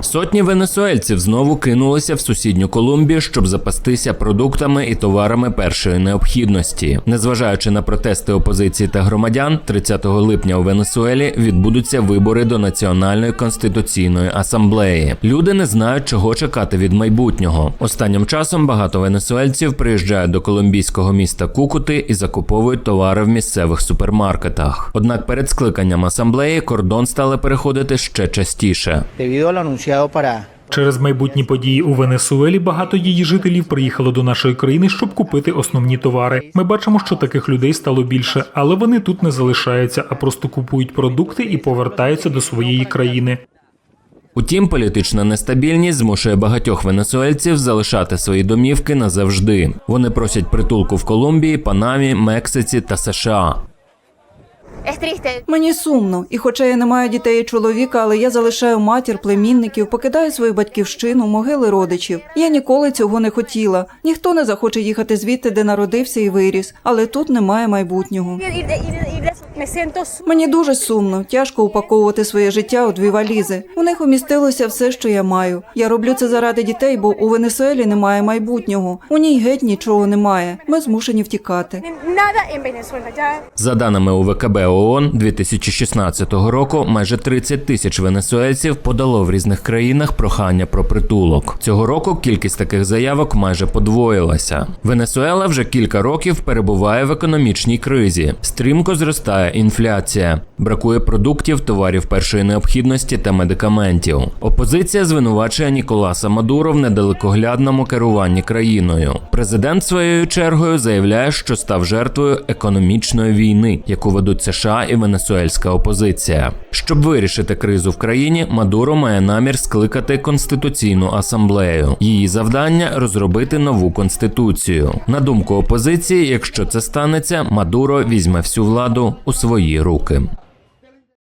Сотні венесуельців знову кинулися в сусідню Колумбію, щоб запастися продуктами і товарами першої необхідності. Незважаючи на протести опозиції та громадян, 30 липня у Венесуелі відбудуться вибори до Національної конституційної асамблеї. Люди не знають, чого чекати від майбутнього. Останнім часом багато венесуельців приїжджають до колумбійського міста Кукути і закуповують товари в місцевих супермаркетах. Однак перед скликанням асамблеї кордон стали переходити ще частіше. Через майбутні події у Венесуелі багато її жителів приїхало до нашої країни, щоб купити основні товари. Ми бачимо, що таких людей стало більше, але вони тут не залишаються, а просто купують продукти і повертаються до своєї країни. Утім, політична нестабільність змушує багатьох венесуельців залишати свої домівки назавжди. Вони просять притулку в Колумбії, Панамі, Мексиці та США. Triste. Мені сумно, і хоча я не маю дітей і чоловіка, але я залишаю матір, племінників, покидаю свою батьківщину, могили родичів. Я ніколи цього не хотіла. Ніхто не захоче їхати звідти, де народився і виріс, але тут немає майбутнього. Мені дуже сумно, тяжко упаковувати своє життя у дві валізи. У них умістилося все, що я маю. Я роблю це заради дітей, бо у Венесуелі немає майбутнього. У ній геть нічого немає. Ми змушені втікати. За даними УВКБ ООН 2016 року, майже 30 тисяч венесуельців подало в різних країнах прохання про притулок. Цього року кількість таких заявок майже подвоїлася. Венесуела вже кілька років перебуває в економічній кризі. Стрімко зростає інфляція, бракує продуктів, товарів першої необхідності та медикаментів. Опозиція звинувачує Ніколаса Мадуро в недалекоглядному керуванні країною. Президент своєю чергою заявляє, що став жертвою економічної війни, яку ведуть США і венесуельська опозиція. Щоб вирішити кризу в країні, Мадуро має намір скликати конституційну асамблею. Її завдання розробити нову конституцію. На думку опозиції, якщо це станеться, Мадуро візьме всю владу у свої руки.